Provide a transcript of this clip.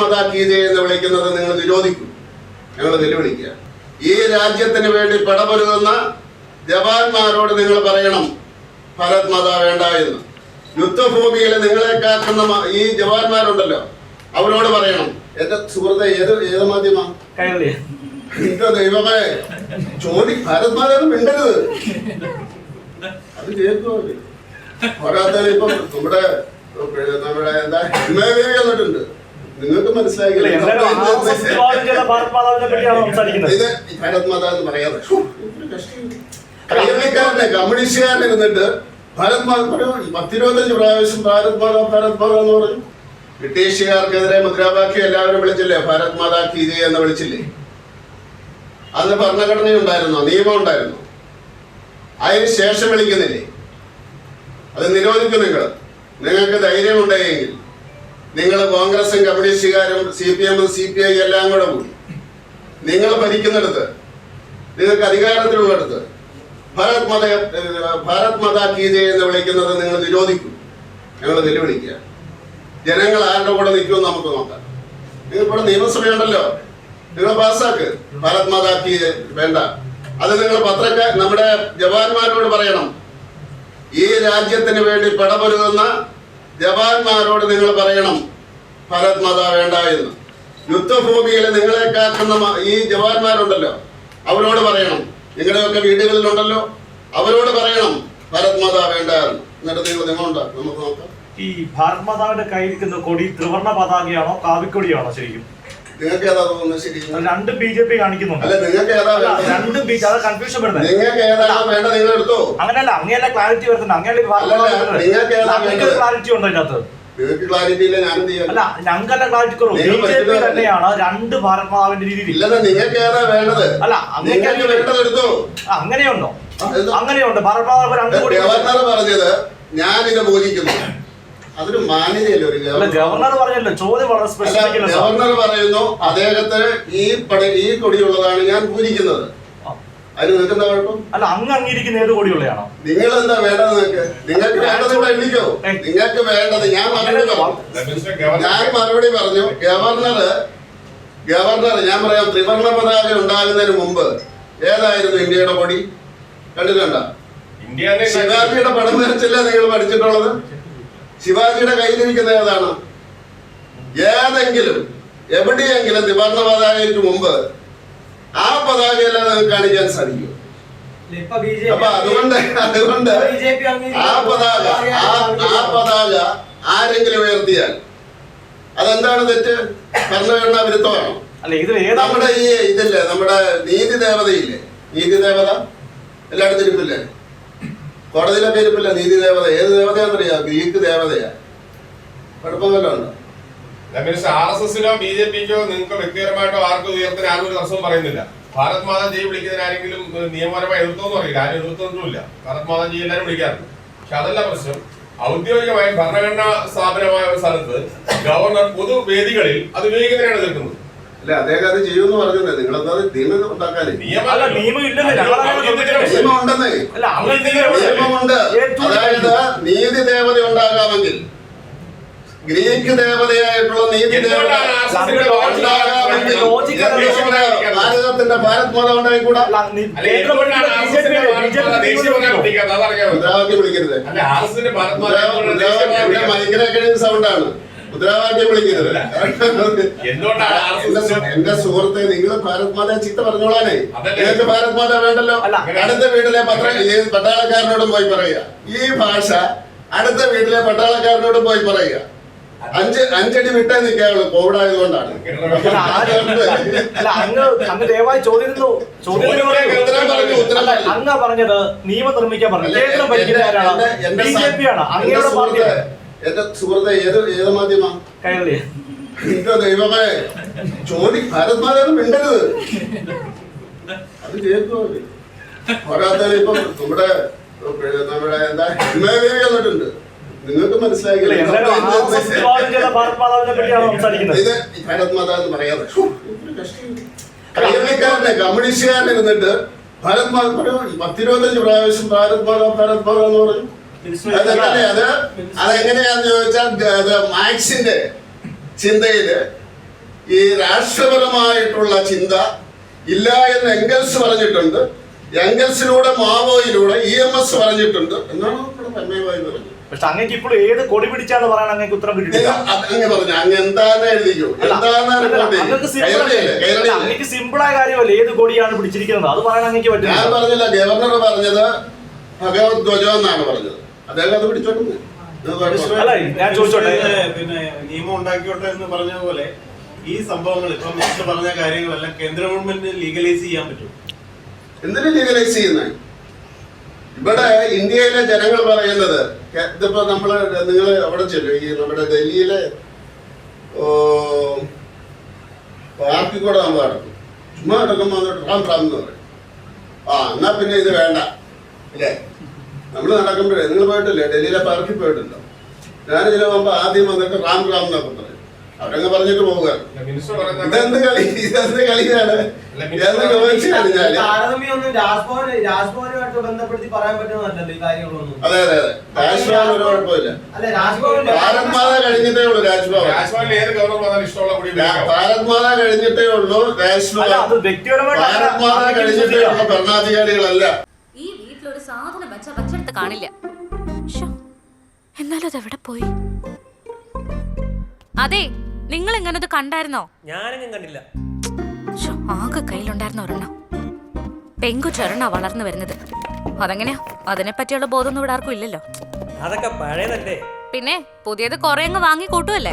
മാതാ കീജെ എന്ന് വിളിക്കുന്നത് നിങ്ങൾ നിരോധിക്കും. ഞങ്ങൾ വെല്ലുവിളിക്കുക. ഈ രാജ്യത്തിന് വേണ്ടി പടപൊരുതുന്ന ജവാന്മാരോട് നിങ്ങൾ പറയണം ഭാരത് മാതാ വേണ്ട എന്ന്. യുദ്ധഭൂമിയിൽ നിങ്ങളെ കാക്കുന്ന ഈ ജവാന്മാരുണ്ടല്ലോ അവരോട് പറയണം. എന്റെ സുഹൃത്തെ ഏത് ഏത് മാധ്യമ? എന്റെ ദൈവമേ ചോദി ഭാരത് മാതാവ് മിണ്ടരുത്. അത് കേൾക്കുമോ? പോരാത്തതിന് ഇപ്പം നമ്മുടെ നമ്മുടെ എന്താ ഹിമേദേവി വന്നിട്ടുണ്ട്. നിങ്ങൾക്ക് മനസ്സിലായില്ല ഭാരത് മാതാ എന്ന് പറയാതെ കമ്മ്യൂണിസ്റ്റുകാരൻ ഇരുന്നിട്ട് ഭാരത് മാത പത്തിരുപത്തഞ്ച് പ്രാവശ്യം ഭാരത് മാതാ ഭാരത് മാതാ എന്ന് പറഞ്ഞു. ബ്രിട്ടീഷുകാർക്കെതിരെ മുദ്രാവാക്യം എല്ലാവരും വിളിച്ചില്ലേ? ഭാരത് മാതാ കീ എന്ന് വിളിച്ചില്ലേ? അന്ന് ഭരണഘടന ഉണ്ടായിരുന്നോ? നിയമം ഉണ്ടായിരുന്നു? അതിന് ശേഷം വിളിക്കുന്നില്ലേ? അത് നിരോധിക്കും നിങ്ങൾ. നിങ്ങൾക്ക് ധൈര്യമുണ്ടെങ്കിൽ നിങ്ങൾ കോൺഗ്രസും കമ്മ്യൂണിസ്റ്റുകാരും സി പി എമ്മും സി പി ഐ എല്ലാം കൂടെ കൂടി. നിങ്ങൾ ഭരിക്കുന്നിടത്ത് നിങ്ങൾക്ക് അധികാരത്തിലുള്ളിടത്ത് ഭാരത് മത ഭാരത് മത ഗീത എന്ന് വിളിക്കുന്നത് നിങ്ങൾ നിരോധിക്കും. ഞങ്ങൾ വെല്ലുവിളിക്കുക. ജനങ്ങൾ ആരുടെ കൂടെ നിൽക്കുമെന്ന് നമുക്ക് നോക്കാം. നിങ്ങൾ ഇവിടെ നിയമസഭയുണ്ടല്ലോ. നിങ്ങൾ പാസ്സാക്ക്. ഭാരത് മാതാ ഗീത വേണ്ട. അത് നിങ്ങൾ പത്രക്കാർ നമ്മുടെ ജവാന്മാരോട് പറയണം. ഈ രാജ്യത്തിന് വേണ്ടി പടപൊരുതുന്ന ജവാന്മാരോട് നിങ്ങൾ പറയണം ഭാരത് മത വേണ്ട എന്ന്. യുദ്ധഭൂമിയിൽ നിങ്ങളെ കാക്കുന്ന ഈ ജവാന്മാരുണ്ടല്ലോ അവരോട് പറയണം. നിങ്ങളുടെയൊക്കെ വീടുകളിലുണ്ടല്ലോ അവരോട് പറയണം ഭാരത് മത വേണ്ട എന്ന്. എന്നിട്ട് നിങ്ങൾ നിങ്ങളുണ്ട് നമുക്ക് നോക്കാം. ഈ ഭാരത് മാതാവിന്റെ കയ്യിരിക്കുന്ന കൊടി ത്രിവർണ പതാകയാണോ കാവിക്കൊടിയാണോ ശരിക്കും? നിങ്ങൾക്ക് ഏതാ തോന്നുന്നത് ശരി. രണ്ട് ബി ജെ പി കാണിക്കുന്നുണ്ട്. അല്ല നിങ്ങൾക്ക് ഏതാ? രണ്ടും ബി അത് കൺഫ്യൂഷൻ വരുന്നത്. നിങ്ങൾക്ക് ഏതാണോ വേണ്ട നിങ്ങൾ എടുത്തോ അങ്ങനെയല്ല അങ്ങനെയല്ല ക്ലാരിറ്റി വരുന്നുണ്ട്. നിങ്ങൾക്ക് വേണ്ടത്? ക്ലാരിറ്റി ഉണ്ട് അതിനകത്ത് അല്ല ഞങ്ങൾക്കല്ല ക്ലാരിറ്റി കുറവ്. ബി നിങ്ങൾ ജെ പി തന്നെയാണ് രണ്ട് ഭാരത് മാതാവിന്റെ രീതിയിൽ ഇല്ലെന്ന് നിങ്ങൾക്ക് ഏതാ വേണ്ടത്? അല്ല നിങ്ങൾക്ക് അങ്ങനെ വേണ്ടത് എടുത്തോ അങ്ങനെയുണ്ടോ? അങ്ങനെയുണ്ട്. ഭാരത് മാതാവ് ഗവർണർ പറഞ്ഞത് ഞാനിത് ബോധിക്കുന്നു അതൊരു മാന്യതയല്ലേ ഒരു ഗവർണർ? പറഞ്ഞല്ലോ ചോദ്യം വളരെ സ്പെസിഫിക് ഗവർണർ പറയുന്നു അദ്ദേഹത്തെ ഈ പടി ഈ കൊടിയുള്ളതാണ് ഞാൻ പൂജിക്കുന്നത്. ആ. അതിന് നിൽക്കുന്ന കുഴപ്പം? അല്ല അങ്ങ് അംഗീകരിക്കുന്ന ഏത് കോടിയുള്ളയാണോ? നിങ്ങൾ എന്താ വേണ്ടത് നിങ്ങൾക്ക് നിങ്ങൾക്ക് വേണ്ടത് ഇവിടെ എണ്ണിക്കോ. നിങ്ങൾക്ക് വേണ്ടത് ഞാൻ മറുപടി പറഞ്ഞു. ഞാൻ മറുപടി പറഞ്ഞു. ഗവർണർ ഗവർണർ ഞാൻ പറയാം ത്രിവർണ പതാക ഉണ്ടാകുന്നതിന് മുമ്പ് ഏതായിരുന്നു ഇന്ത്യയുടെ കൊടി? കണ്ടിട്ടുണ്ടോ? ശിവാജിയുടെ പടം വരച്ചില്ല നിങ്ങൾ പഠിച്ചിട്ടുള്ളത്? ശിവാജിയുടെ കയ്യിലിരിക്കുന്ന ഏതാണ്? ഏതെങ്കിലും എവിടെയെങ്കിലും നിവർണ പതാകയ്ക്ക് മുമ്പ് ആ പതാകയല്ല നിങ്ങൾക്ക് കാണിക്കാൻ സാധിക്കും. അപ്പൊ അതുകൊണ്ട് അതുകൊണ്ട് ആ പതാക ആ പതാക ആരെങ്കിലും ഉയർത്തിയാൽ അതെന്താണ് തെറ്റ്? ഭരണഘടനാ വിരുദ്ധമാണോ? നമ്മുടെ ഈ ഇതില്ലേ നമ്മുടെ നീതി ദേവതയില്ലേ? നീതി ദേവത? എല്ലായിടത്തും ഇരിപ്പില്ലേ? കോടതിയിലൊക്കെ ഇരിപ്പില്ല നീതി ദേവത ഏത് ദേവതയാണെന്നറിയാം ഗ്രീക്ക് ദേവതയാ. കുഴപ്പമല്ലോ ഉണ്ടോ ആർ എസ് എസിനോ ബി ജെ പിക്കോ നിങ്ങൾക്ക് വ്യക്തിപരമായിട്ടോ ആർക്കും ഉയർത്തിന് ആരും ഒരു തടസ്സവും പറയുന്നില്ല. ഭാരത് മാതാ വിളിക്കുന്നതിന് ആരെങ്കിലും നിയമപരമായി എതിർത്തോന്ന് അറിയില്ല ആരും എതിർത്തൊന്നുമില്ല. ഭാരത് മാതാ എല്ലാവരും വിളിക്കാറുണ്ട്. പക്ഷെ അതല്ല പ്രശ്നം. ഔദ്യോഗികമായി ഭരണഘടനാ സ്ഥാപനമായ ഒരു സ്ഥലത്ത് ഗവർണർ പൊതുവേദികളിൽ അത് ഉപയോഗിക്കുന്നതിനാണ് എതിർക്കുന്നത്. അല്ല അദ്ദേഹം അത് ചെയ്യുമെന്ന് പറഞ്ഞില്ലേ? നിങ്ങളെന്താ നിയമം ഉണ്ടാക്കാനേ? നിയമം ഉണ്ടെന്നേ. എന്തെങ്കിലും നിയമമുണ്ട് അതായത് നീതി ദേവത ഉണ്ടാകാമെങ്കിൽ. ഗ്രീക്ക് ദേവതയായിട്ടുള്ള നീതി ദേവത ഭാരതത്തിന്റെ ഭാരത് മാത ഉണ്ടായിക്കൂടാ? മുദ്രാവാക്യം വിളിക്കരുത്. കഴിയുന്ന സൗണ്ടാണ് മുദ്രാവാക്യം വിളിക്കുന്നത് എന്റെ സുഹൃത്തെ നിങ്ങൾ ഭാരത് മാതാ ചീത്ത പറഞ്ഞോളാനേ. നിങ്ങൾക്ക് ഭാരത് മാത വേണ്ടല്ലോ? അടുത്ത വീട്ടിലെ പത്ര പട്ടാളക്കാരനോടും പോയി പറയുക. ഈ ഭാഷ അടുത്ത വീട്ടിലെ പട്ടാളക്കാരനോടും പോയി പറയുക. അഞ്ച് അഞ്ചടി വിട്ടേ നിൽക്കാവുള്ളൂ. കോവിഡ് ആയതുകൊണ്ടാണ് അല്ല, ആര്- അല്ല അങ്ങ് അങ്ങ് ദയവായി ചോദ്യത്തിന് ചോദ്യത്തിന് ചോദ്യത്തിന് ഉത്തരം. അങ്ങ് പറഞ്ഞത് നിയമം നിർമ്മിക്കാൻ പറഞ്ഞു. അല്ല, കേന്ദ്രം എന്റെ- ഭരിക്കുന്നവരാണ് എന്റെ- എന്റെ ബി ജെ പി ആണ്. അങ്ങയുടെ പാർട്ടിയാണ്. എന്റെ സുഹൃത്തെ ഏത് ഏത് മാധ്യമ? എന്റെ ദൈവമേ ചോദി ഭാരത് മാതാവ് മിണ്ടരുത്. അത് കേൾക്കുമോ അവർ? പോരാത്തതിന് ഇപ്പം നമ്മുടെ നമ്മുടെ എന്താ ഹിമേദേവി വന്നിട്ടുണ്ട്. നിങ്ങൾക്ക് മനസ്സിലായില്ല? ഇത് ഭാരത് മാതാ എന്ന് പറയാതെ. കയ്യടിക്കാരനെ കമ്മ്യൂണിസ്റ്റുകാരൻ ഇരുന്നിട്ട് ഭാരത് മാതാവ് പത്തിരുപത്തഞ്ച് പ്രാവശ്യം ഭാരത് മാതാ ഭാരത് മാതാ എന്ന് പറയും അതെങ്ങനെ അത് അതെങ്ങനെയാന്ന് ചോദിച്ചാൽ മാക്സിന്റെ അത് മാക്സിന്റെ ചിന്തയിൽ ഈ രാഷ്ട്രപരമായിട്ടുള്ള ചിന്ത ഇല്ല എന്ന് എംഗൽസ് പറഞ്ഞിട്ടുണ്ട്. എംഗൽസിലൂടെ മാവോയിലൂടെ ഇ എം എസ് പറഞ്ഞിട്ടുണ്ട്. എന്നാണ് ഇവിടെ പറഞ്ഞു പക്ഷെ അങ്ങേക്ക് ഇപ്പോൾ ഏത് കൊടി പിടിച്ചാന്ന് പറയാൻ അങ്ങേക്ക് ഉത്തരം നിങ്ങൾ അങ്ങ് പറഞ്ഞു അങ്ങ് എന്താന്ന് എഴുതിക്കോ? എന്താണ് ആയ കാര്യമല്ലേ ഏത് കൊടിയാണ് പിടിച്ചിരിക്കുന്നത്. അത് പറയാൻ അങ്ങേക്ക് ഞാൻ പറ്റില്ല പറഞ്ഞില്ല ഗവർണർ പറഞ്ഞത് ഭഗവത് ധ്വജം എന്നാണ് പറഞ്ഞത്. അദ്ദേഹം അത് പിടിച്ചോട്ടെ ഞാൻ ചോദിച്ചോട്ടെ? പിന്നെ നിയമം ഉണ്ടാക്കിയോട്ടെ എന്ന് പറഞ്ഞ പോലെ ഈ സംഭവങ്ങൾ ഇപ്പൊ മിനിസ്റ്റർ പറഞ്ഞ കാര്യങ്ങളെല്ലാം കേന്ദ്ര ഗവൺമെന്റ് ലീഗലൈസ് ചെയ്യാൻ പറ്റും. എന്തിനു ലീഗലൈസ് ചെയ്യുന്നത് ഇവിടെ ഇന്ത്യയിലെ ജനങ്ങൾ പറയുന്നത് ഇതിപ്പോ നമ്മൾ നിങ്ങൾ അവിടെ ചെല്ലും ഈ നമ്മുടെ ഡൽഹിയിലെ പാർട്ടി കൂടെ നമ്മൾ നടക്കും. ചുമ്മാ നടക്കുമ്പോൾ റാം റാം എന്ന് പറയും. ആ എന്നാ പിന്നെ ഇത് വേണ്ട. ഇല്ലേ? നമ്മൾ നടക്കുമ്പോഴേ നിങ്ങൾ പോയിട്ടില്ലേ? ഡൽഹിയിലെ പാർക്കിൽ പോയിട്ടുണ്ടോ? ഞാൻ ഇതിന് മുമ്പ് ആദ്യം വന്നിട്ട് റാം റാം എന്നൊക്കെ പറയും. അവരങ്ങ് പറഞ്ഞിട്ട് പോവുക. ഇതെന്ത് കളി? ഇതെന്ത് കളിയാണ്? അതെ അതെ അതെ. രാജ്ഭവൻ ഒരു കുഴപ്പമില്ല. ഭാരത് മാത കഴിഞ്ഞിട്ടേ ഉള്ളൂ രാജ്ഭവൻ. ഭാരത് മാത കഴിഞ്ഞിട്ടേ ഉള്ളൂ അല്ല രാജ്ഭവൻ. ഭാരത് മാത കഴിഞ്ഞിട്ടേ ഉള്ളൂ ഭരണാധികാരികളല്ല. സാധനം വെച്ച വച്ചെടുത്ത് കാണില്ല. എന്നാലും അതെവിടെ പോയി? അതെ നിങ്ങൾ ഇങ്ങനെ ഇത് കണ്ടായിരുന്നോ? ഞാനെങ്ങും കണ്ടില്ല. ആകെ കയ്യിലുണ്ടായിരുന്ന ഒരെണ്ണം. പെങ്കുച്ചൊരെണ്ണ വളർന്നു വരുന്നത്. അതെങ്ങനെയാ? അതിനെ പറ്റിയുള്ള ബോധമൊന്നും ഇവിടെ ആർക്കും ഇല്ലല്ലോ. അതൊക്കെ പഴയതല്ലേ? പിന്നെ പുതിയത് കൊറേ അങ്ങ് വാങ്ങി കൂട്ടുമല്ലേ